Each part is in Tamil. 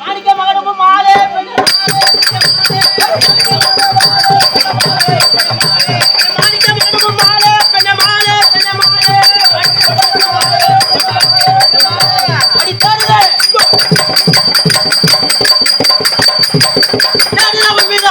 மாணிக்க மகனும் மாலே பெண்ணு மாணிக்க மகனும் மாலே. பெண்ணு மாலே பெண்ணு மாலே அடி தருக நான் மீது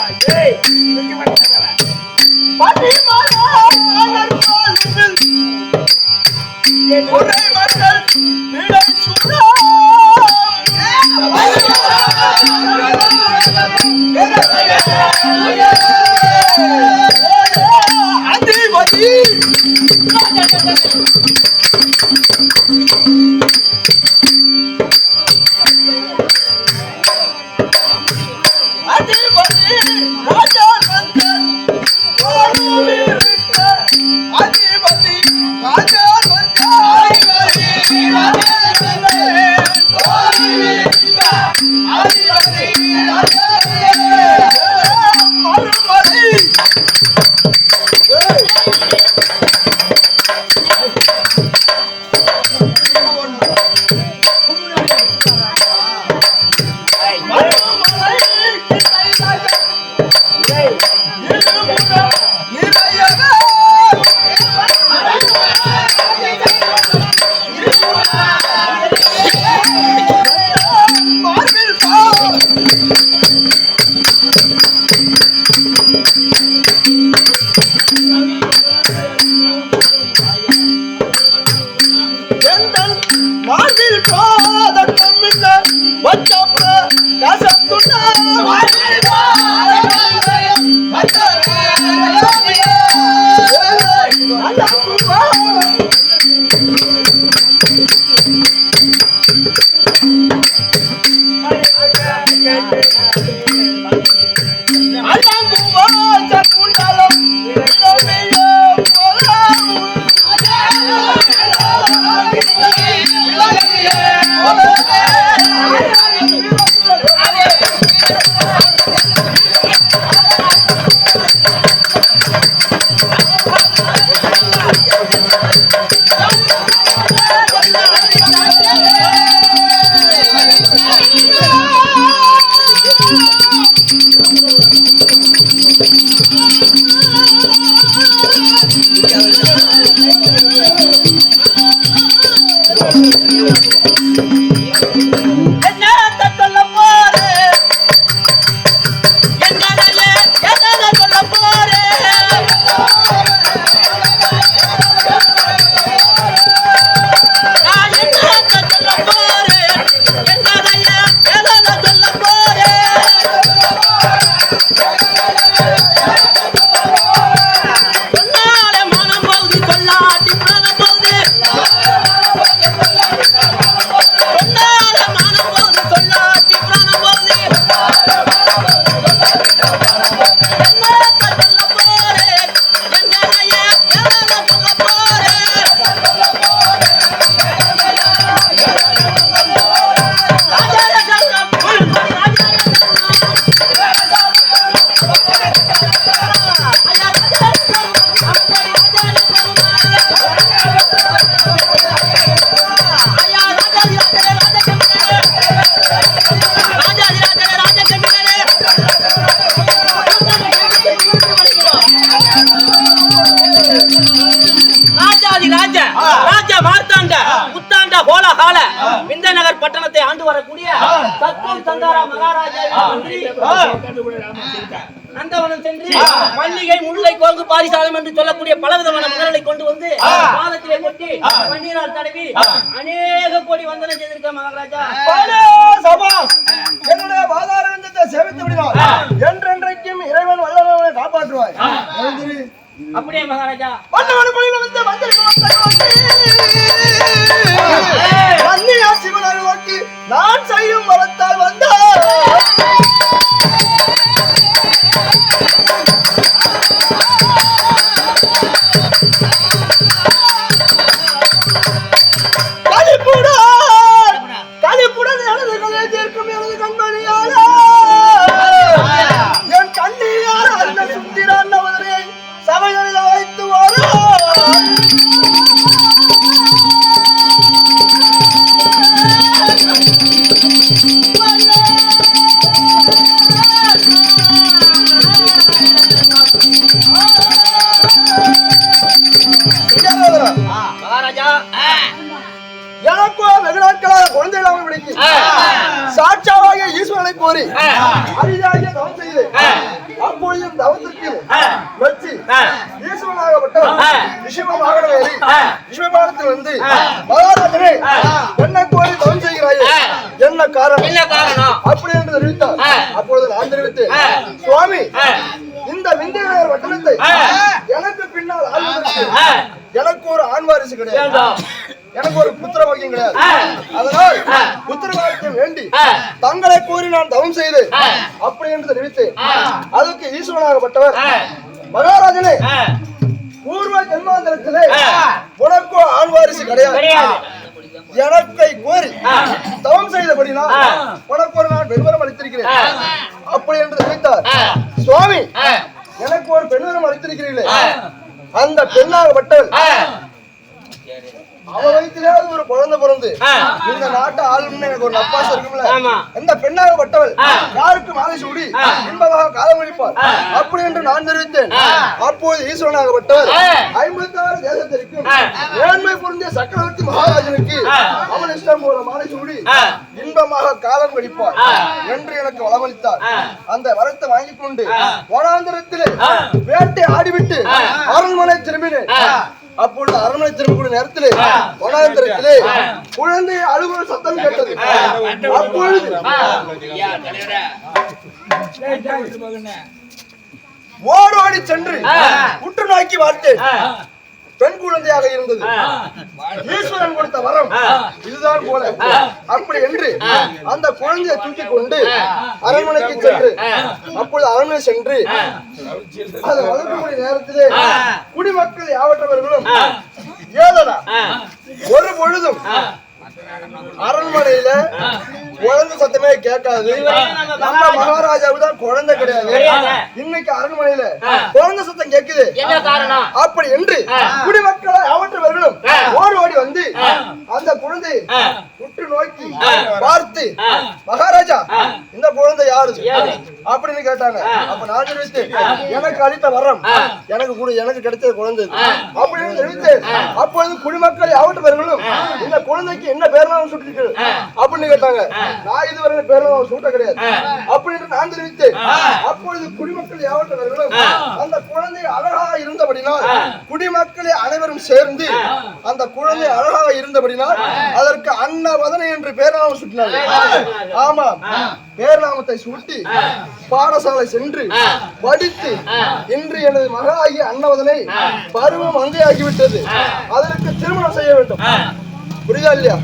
ஆசை பெண்ணை ஆசை பெண்ணை ஆசை ஏ வெள்ளத்திரக்காரி யாரே வெள்ளத்திரக்காரி யாரே பெண்ணை யாரே பெண்ணை யாரே வாழ்வில் பாதட்டம் இல்ல. வச்சப்ப கசத்துண்டா வாழ்வில் என்னத்த சொல்ல போறேன் என்னையே என்னத சொல்ல போறேன் நான் என்னத்த சொல்ல போறேன் என்னையே என்னத சொல்ல போறேன் சொன்னாலே மனம் போகுது சொல்லாட்டி மனம் போகுது. சொன்னாலே மனம் போகுது சொல்லாட்டி பிராணம் போகுது. என்னத்த சொல்ல போறேன் எங்களையே எதை சொல்ல போறேன் ராஜாய சரணம் ராஜாய சரணம் ஐயா ராஜாய சரணம் அப்படி ராஜாய சரணம் ஐயா ராஜாதி ராஜாய ராஜகம்பீரரே ராஜாதி ராஜாய ராஜகம்பீரரே ராஜாதி ராஜா ராஜா மார்த்தாண்ட புத்தாண்ட கோல கால விந்தநகர் பட்டணத்தை ஆண்டு வரக்கூடிய சத்குரு சந்தாரா மகாராஜா நந்தவனம் சென்று மல்லிகை முல்லை கோங்கு பாரிசாலம் என்று சொல்லக்கூடிய பலவிதமான மலர்களை கொண்டு வந்து பாதத்திலே கொட்டி பன்னீரால் தடவி அநேக கோடி வந்தனம் செய்திருக்க மகாராஜா. சபாஸ் என்னுடைய பாதார நெஞ்சத்தை சேவித்து விடுவார் என்றென்றைக்கும் இறைவன் வல்லவனை காப்பாற்றுவார் மகாராஜா. மன்னவன் பணியில் வந்து நோக்கி நான் செய்யும் வரத்தால் வந்தார். கலிப்புடன் கலிப்புடன் எனது கலையை தீர்க்கும் எனது கண்மணியால என் கண்ணியார் அந்த சுத்திர அன்னவதனை சபைகளில் வைத்து வரும் மகாராஜா எனக்கும் வெகு நாட்களாக குழந்தை இல்லாமல் விடுக்கி சாட்சாவாகிய ஈஸ்வரனை கோரி அரிதாகிய தவம் செய்து அப்பொழுதும் தவத்திற்கு வச்சு மகாராஜனே என்ன கோரி தவம் செய்கிறாயே? என்ன காரணம்? என்ன காரணம்? அப்படி என்று தெரிவித்தார். அப்பொழுது நான் தெரிவித்தேன் சுவாமி இந்த விந்தியநகர் வட்டணத்தை எனக்கு பின்னால் எனக்கு ஒரு ஆண் வாரிசு கிடையாது. எனக்கு ஒரு புத்திர பாக்கியம் கிடையாது. அதனால் புத்திர பாக்கியம் வேண்டி தங்களை கூறி நான் தவம் செய்து அப்படி என்று தெரிவித்தேன். அதுக்கு ஈஸ்வரனாகப்பட்டவர் மகாராஜனே பூர்வ ஜென்மாந்திரத்திலே உனக்கோ ஆண் வாரிசு கிடையாது. எனக்கை கோரி தவம் செய்தபடினால் உனக்கு ஒரு நான் பெருவரம் அளித்திருக்கிறேன். அப்படி என்று தெரிவித்தார் சுவாமி எனக்கு ஒரு பெண்வரம் அளித்திருக்கிறீர்களே. அந்த பெண்ணாகப்பட்டவள் அவ ஒரு குழந்தை பிறந்து இந்த நாட்டை ஆளும்னு எனக்கு ஒரு நப்பாசம் இருக்கும்ல. அந்த பெண்ணாகப்பட்டவள் யாருக்கு மாலை சூடி இன்பமாக காலம் கழிப்பார் அப்படி என்று நான் தெரிவித்தேன். அப்போது ஈஸ்வரனாகப்பட்டவர் ஐம்பத்தாறு தேசத்திற்கும் ஏழ்மை புரிந்த சக்கரவர்த்தி மகாராஜனுக்கு அவன் இஷ்டம் போல மாலை சூடி இன்பமாக காலம் கழிப்பார் என்று எனக்கு வளமளித்தார் அந்த வரத்தை வாங்கிக் கொண்டு வனாந்திரத்திலே வேட்டை ஆடிவிட்டு அரண்மனை திரும்பினேன். அப்பொழுது அரண்மனை திரும்பக்கூடிய நேரத்திலே வனாந்திரத்திலே குழந்தை அழுகுற சத்தம் கேட்டது. அப்பொழுது ஓடோடி சென்று உற்று நோக்கி பார்த்தேன் பெண் குழந்தையாக இருந்தது. ஈஸ்வரன் கொடுத்த வரம். இதுதான் போல. அப்படி என்று அந்த குழந்தையை தூக்கி கொண்டு அரண்மனைக்கு சென்று அப்பொழுது அரண்மனை சென்று அதை வளர்க்கக்கூடிய நேரத்திலே குடிமக்கள் யாவற்றவர்களும் ஏதனா ஒரு பொழுதும் அரண்மனையில குழந்தை சத்தமே கேட்காது. நம்ம மகாராஜாவுக்கு தான் குழந்தை கிடையாது. இன்னைக்கு அரண்மனையில குழந்தை சத்தம் காரணம்? அப்படி என்று குடிமக்களை அவற்றவர்களும் ஓடி ஓடி வந்து அந்த குழந்தை உற்று நோக்கி பார்த்து மகாராஜா இந்த குழந்தை யாரு? அப்படின்னு கேட்டாங்க. அப்ப நான் தெரிவித்தேன் எனக்கு அளித்த வரம் எனக்கு கூட எனக்கு கிடைச்ச குழந்தை. அப்படின்னு தெரிவித்தேன் அப்பொழுது குடிமக்கள் அவற்றவர்களும் இந்த குழந்தைக்கு என்ன பேர் சுட்டிருக்கு? அப்படின்னு கேட்டாங்க. நான் இதுவரை பேர் நாமம் சூட்ட கிடையாது. அப்படின்னு நான் தெரிவித்தேன். அப்பொழுது குடிமக்கள் யாவற்றவர்களும் அந்த குழந்தை அழகாக இருந்தபடினால் குடிமக்களே அனைவரும் சேர்ந்து அந்த குழந்தை அழகாக இருந்தபடினால் அதற்கு அன்னவதனை என்று பேர்நாமம் சுட்டினார்கள். ஆமா பேர்நாமத்தை சூட்டி பாடசாலை சென்று படித்து இன்று எனது மகளாகிய அன்னவதனை பருவம் அங்கேயாகிவிட்டது. அதற்கு திருமணம் செய்ய வேண்டும். புரியுதா இல்லையா?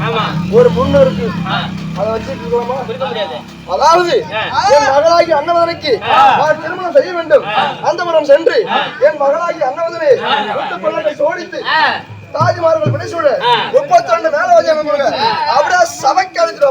ஒரு பொண்ணு இருக்கு. அதை வச்சுட்டு இருக்கலாமா அதாவது என் மகளாகி அன்னவதனைக்கு நான் திருமணம் செய்ய வேண்டும். அந்தபுரம் சென்று என் மகளாகி அன்னவதனை வீட்டு பிள்ளைகளை சோடித்து தாஜ்மஹால்கள் பிடிசூடு முப்பத்தி ரெண்டு மேல வச்சு அனுப்புங்க அப்படியே சபைக்கு அழைச்சிட்டு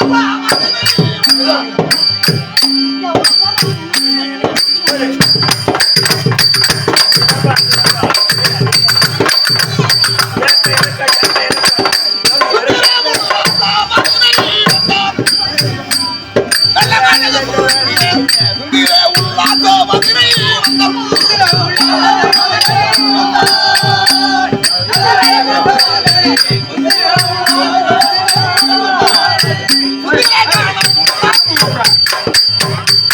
அம்மா மகனே தாங்கள் போதாரம்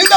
இந்த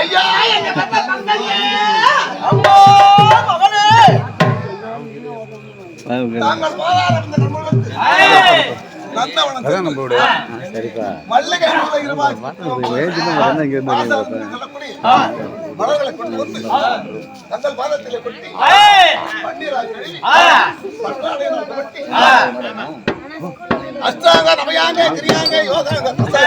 இருந்து மலர்களை கொண்டு வந்து தங்கள் பாதத்திலே கொட்டி பன்னீரால் கழுவி ஆ, பட்டாடைகளை கொட்டி ஆ, அஷ்டாங்க நவயாங்க கிரியாங்க யோகாங்க அம்மா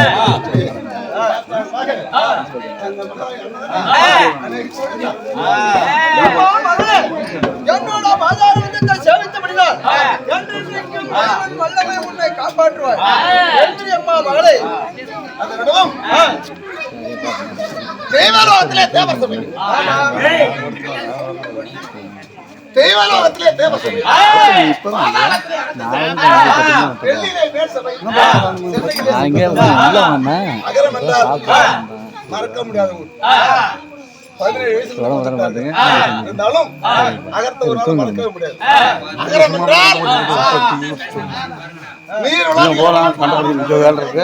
என்னோட மாதாரத்தை சேவித்தபடிதான் என்றென்றைக்கும் வல்லமை உன்னை காப்பாற்றுவார் என்று அம்மா மகளே அதனிடமும் தேவலோகத்திலே தேவர் சபை தெய்வலோகத்திலே அகரம் என்றால் மறக்க முடியாத பதினேழு வயசுல உடம்பு உடம்பு கொடுத்தாரு. பார்த்துங்க. இருந்தாலும் அகரத்தை ஒரு நாள் மறக்கவே முடியாது. அகரம் என்றால் நீர் இந்த வேலை இருக்கு.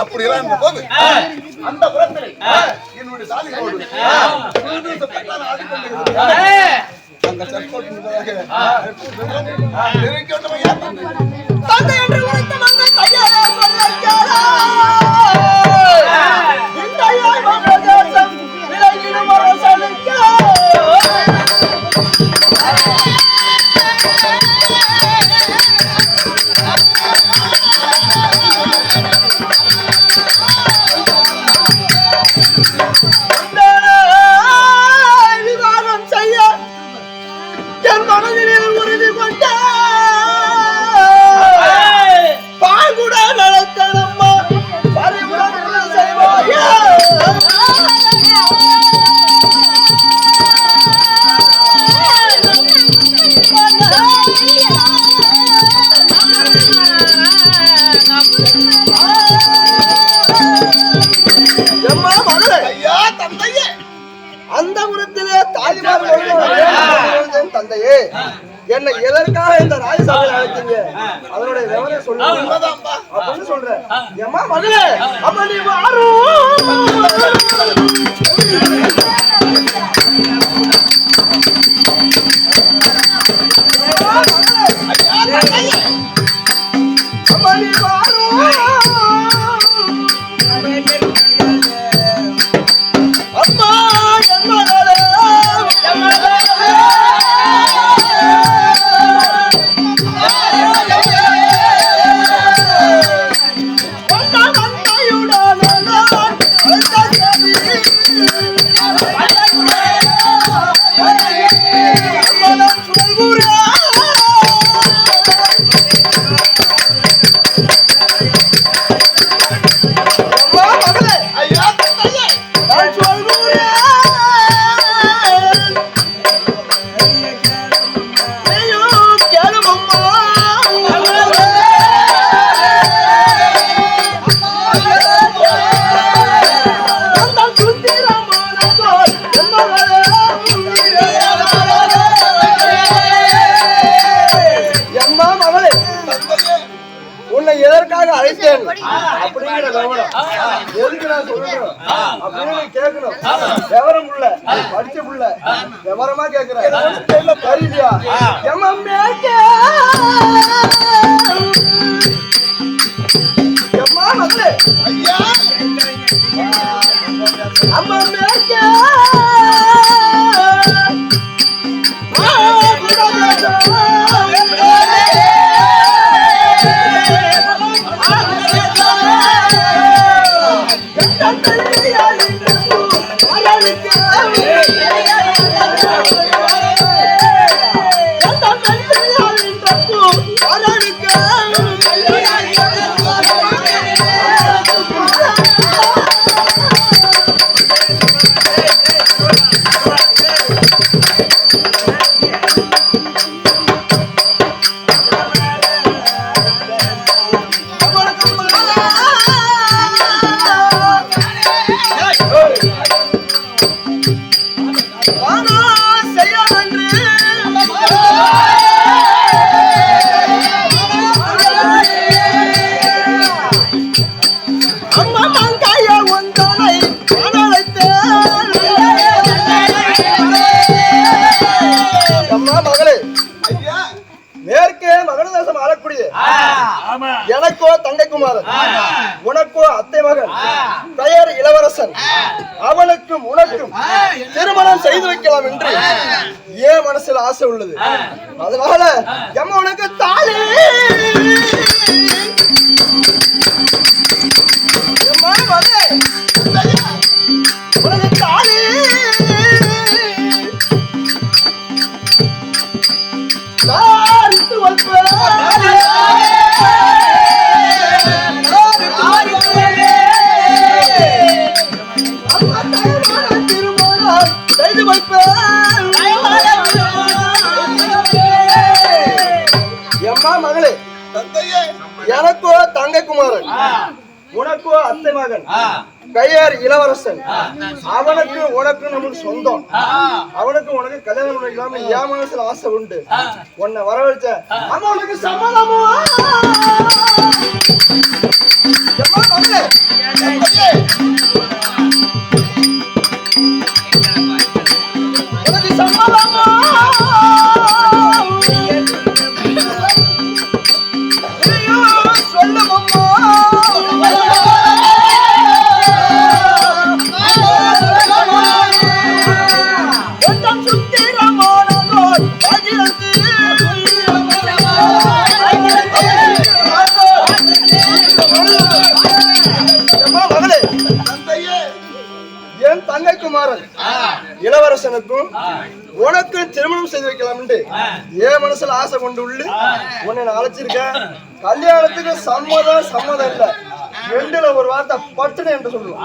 அப்படியெல்லாம் இருந்த போது அந்த புறத்திலே என்னுடைய அந்த தந்தை. என்று உரைத்த சொல்ல கேளா. இந்தையாய் வங்கதேசம் விலகிடும் அரசனுக்கே. உன்னை விவாதம் செய்ய என் மனதில் உறுதி கொண்ட பாங்குட நடத்தனம்மா பரிவுடன் செய்வாயே எம்மா மகளே ஐயா தந்தையே அந்த புறத்திலே தாய்மார்கள் தந்தையே. என்னை எதற்காக இந்த ராஜசபையில் அழைத்தீங்க? விவரம் சொல்லுங்க. உண்மைதான்பா. அப்படின்னு சொல்றேன். ஏம்மா மகளே அப்ப நீ வாரு அப்ப நீ வாரு அம்மா என் மகளே என் மகளே ஐயா தந்தையே எம்மா மகளே தந்தையே உன்னை எதற்காக அழைத்தேன். அப்படிங்கிற கவனம். எதுக்கு நான் சொல்லணும்? அப்படின்னு கேட்கணும். விவரம் உள்ள படிச்ச புள்ள விவரமா கேக்குறேன் கருவியா எம்மா மேய்க்க எம்மா ஐயா. அம்மா மேய்க்க அம்மா குமாரன் உனக்கோ அத்தை மகன். பெயர் இளவரசன். அவனுக்கும் உனக்கும் திருமணம் செய்து வைக்கலாம் என்று ஏன் மனசுல ஆசை உள்ளது. அதனால எம்ம உனக்கு தாலி எம்மா எனக்கோ தங்கை குமாரன் உனக்கோ அத்தை மகன் கையார் இளவரசன். அவனுக்கு உனக்கு நமக்கு சொந்தம். அவனுக்கு உனக்கு கல்யாணம் பண்ணிக்கலாம்னு என் மனசுல ஆசை உண்டு. உன்னை வரவழைச்ச அம்மா உனக்கு சம்மதமோ எம்மா என் தங்கை குமாரன் இளவரசனுக்கும் உனக்கு திருமணம் செய்து வைக்கலாம் என் மனசுல ஆசை கொண்டு உள்ளு. உன்னை நான் அழைச்சிருக்கேன். கல்யாணத்துக்கு சம்மதம் சம்மதம் இல்ல. ரெண்டுல ஒரு வார்த்தை பட்டுன்னு என்று சொல்லுவோம்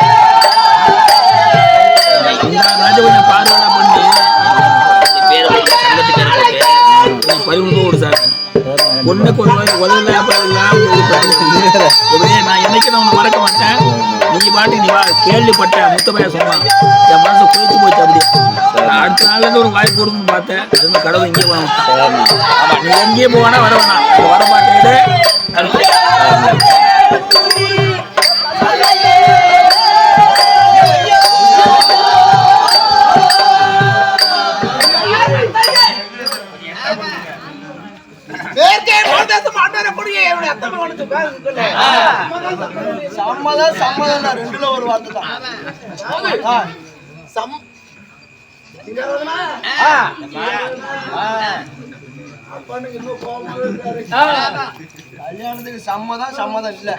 ராஜ கொஞ்சம் பார்வையா பண்ணி பேரை வைக்க சங்கத்து பேரை? போட்டு கொஞ்சம் பதிமூணு விடு சார் ஒன்றுக்கு ஒரு மாதிரி உதவில இப்படியே நான் என்னைக்கு நான் உன்னை மறக்க மாட்டேன். நீ பாட்டு நீ வா. கேள்விப்பட்ட முத்தமையா சொன்னான். என் மனசு குளிச்சு போச்சு அப்படியே. அடுத்த நாள்ல இருந்து ஒரு வாய்ப்பு கொடுக்கணும்னு பார்த்தேன். அது மாதிரி கடவுள் இங்கே போகணும் ஆமா நீ எங்கேயே போவானா வர சம்மதம் சம்மதம் தான் ரெண்டுல ஒரு வார்த்தை தான். அப்பானுக்கு இன்னும் கோபமாவே இருக்காரு. கல்யாணத்துக்கு சம்மதம் சம்மதம் இல்ல.